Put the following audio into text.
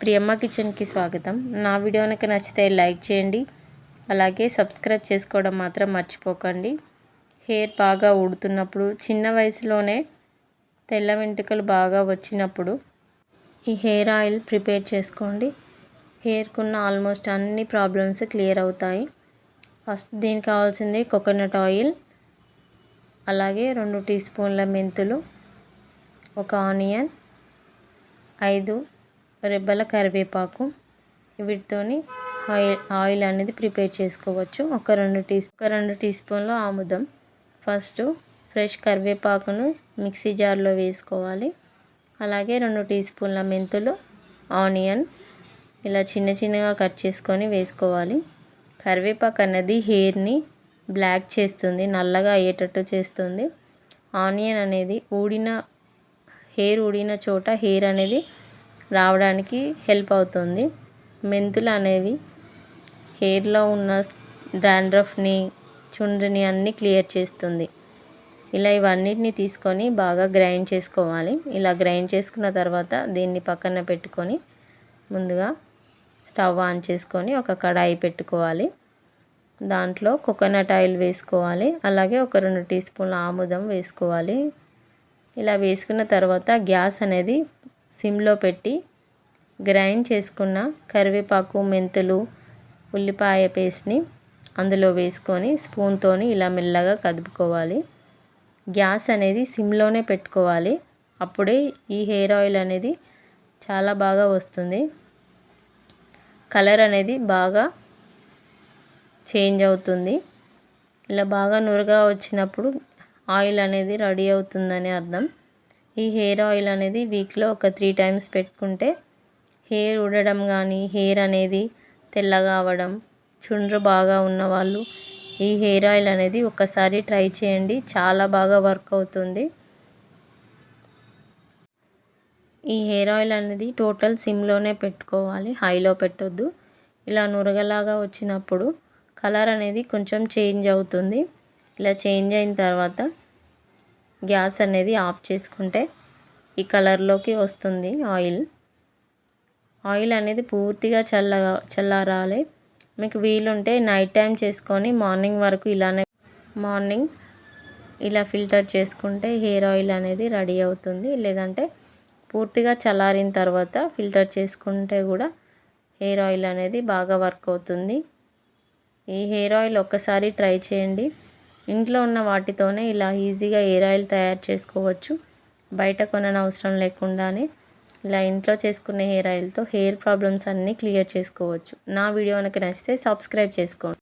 ప్రియమ్మ కిచెన్కి స్వాగతం. నా వీడియో కనుక నచ్చితే లైక్ చేయండి. అలాగే సబ్స్క్రైబ్ చేసుకోవడం మాత్రం మర్చిపోకండి. హెయిర్ బాగా ఊడుతున్నప్పుడు చిన్న వయసులోనే తెల్ల వెంట్రుకలు బాగా వచ్చినప్పుడు ఈ హెయిర్ ఆయిల్ ప్రిపేర్ చేసుకోండి. హెయిర్కున్న ఆల్మోస్ట్ అన్ని ప్రాబ్లమ్స్ క్లియర్ అవుతాయి. ఫస్ట్ దీనికి కావాల్సింది కోకోనట్ ఆయిల్ అలాగే రెండు టీ స్పూన్ల మెంతులు ఒక ఆనియన్ ఐదు రెబ్బల కరివేపాకు వీటితోని ఆయిల్ ఆయిల్ అనేది ప్రిపేర్ చేసుకోవచ్చు. ఒక రెండు టీ ఒక రెండు టీ స్పూన్ల ఆముదం. ఫస్ట్ ఫ్రెష్ కరివేపాకును మిక్సీ జార్లో వేసుకోవాలి. అలాగే రెండు టీ స్పూన్ల మెంతులు ఆనియన్ ఇలా చిన్న చిన్నగా కట్ చేసుకొని వేసుకోవాలి. కరివేపాకు అన్నది హెయిర్ని బ్లాక్ చేస్తుంది నల్లగా అయ్యేటట్టు చేస్తుంది. ఆనియన్ అనేది ఊడిన హెయిర్ ఊడిన చోట హెయిర్ అనేది రావడానికి హెల్ప్ అవుతుంది. మెంతులు అనేవి హెయిర్లో ఉన్న డాండ్రఫ్ని చుండ్రిని అన్నీ క్లియర్ చేస్తుంది. ఇలా ఇవన్నిటిని తీసుకొని బాగా గ్రైండ్ చేసుకోవాలి. ఇలా గ్రైండ్ చేసుకున్న తర్వాత దీన్ని పక్కన పెట్టుకొని ముందుగా స్టవ్ ఆన్ చేసుకొని ఒక కడాయి పెట్టుకోవాలి. దాంట్లో కోకోనట్ ఆయిల్ వేసుకోవాలి. అలాగే ఒక రెండు టీ స్పూన్ల ఆముదం వేసుకోవాలి. ఇలా వేసుకున్న తర్వాత గ్యాస్ అనేది సిమ్లో పెట్టి గ్రైండ్ చేసుకున్న కరివేపాకు మెంతులు ఉల్లిపాయ పేస్ట్ని అందులో వేసుకొని స్పూన్తోని ఇలా మెల్లగా కదుపుకోవాలి. గ్యాస్ అనేది సిమ్లోనే పెట్టుకోవాలి. అప్పుడే ఈ హెయిర్ ఆయిల్ అనేది చాలా బాగా వస్తుంది. కలర్ అనేది బాగా చేంజ్ అవుతుంది. ఇలా బాగా నురగా వచ్చినప్పుడు ఆయిల్ అనేది రెడీ అవుతుందని అర్థం. ఈ హెయిర్ ఆయిల్ అనేది వీక్లో ఒక త్రీ టైమ్స్ పెట్టుకుంటే హెయిర్ ఊడడం కానీ హెయిర్ అనేది తెల్లగా అవ్వడం చుండ్రు బాగా ఉన్నవాళ్ళు ఈ హెయిర్ ఆయిల్ అనేది ఒకసారి ట్రై చేయండి. చాలా బాగా వర్క్ అవుతుంది. ఈ హెయిర్ ఆయిల్ అనేది టోటల్ సిమ్లోనే పెట్టుకోవాలి. హైలో పెట్టొద్దు. ఇలా నురగలాగా వచ్చినప్పుడు కలర్ అనేది కొంచెం చేంజ్ అవుతుంది. ఇలా చేంజ్ అయిన తర్వాత గ్యాస్ అనేది ఆఫ్ చేసుకుంటే ఈ కలర్లోకి వస్తుంది ఆయిల్. ఆయిల్ అనేది పూర్తిగా చల్లగా చల్లారాలి. మీకు వీలుంటే నైట్ టైం చేసుకొని మార్నింగ్ వరకు ఇలానే మార్నింగ్ ఇలా ఫిల్టర్ చేసుకుంటే హెయిర్ ఆయిల్ అనేది రెడీ అవుతుంది. లేదంటే పూర్తిగా చల్లారిన తర్వాత ఫిల్టర్ చేసుకుంటే కూడా హెయిర్ ఆయిల్ అనేది బాగా వర్క్ అవుతుంది. ఈ హెయిర్ ఆయిల్ ఒక్కసారి ట్రై చేయండి. ఇంట్లో ఉన్న వాటితోనే ఇలా ఈజీగా హెయిర్ ఆయిల్ తయారు చేసుకోవచ్చు. బయట కొననవసరం లేకుండానే ఇలా ఇంట్లో చేసుకునే హెయిర్ ఆయిల్తో హెయిర్ ప్రాబ్లమ్స్ అన్నీ క్లియర్ చేసుకోవచ్చు. నా వీడియో కనుక నచ్చితే సబ్స్క్రైబ్ చేసుకోండి.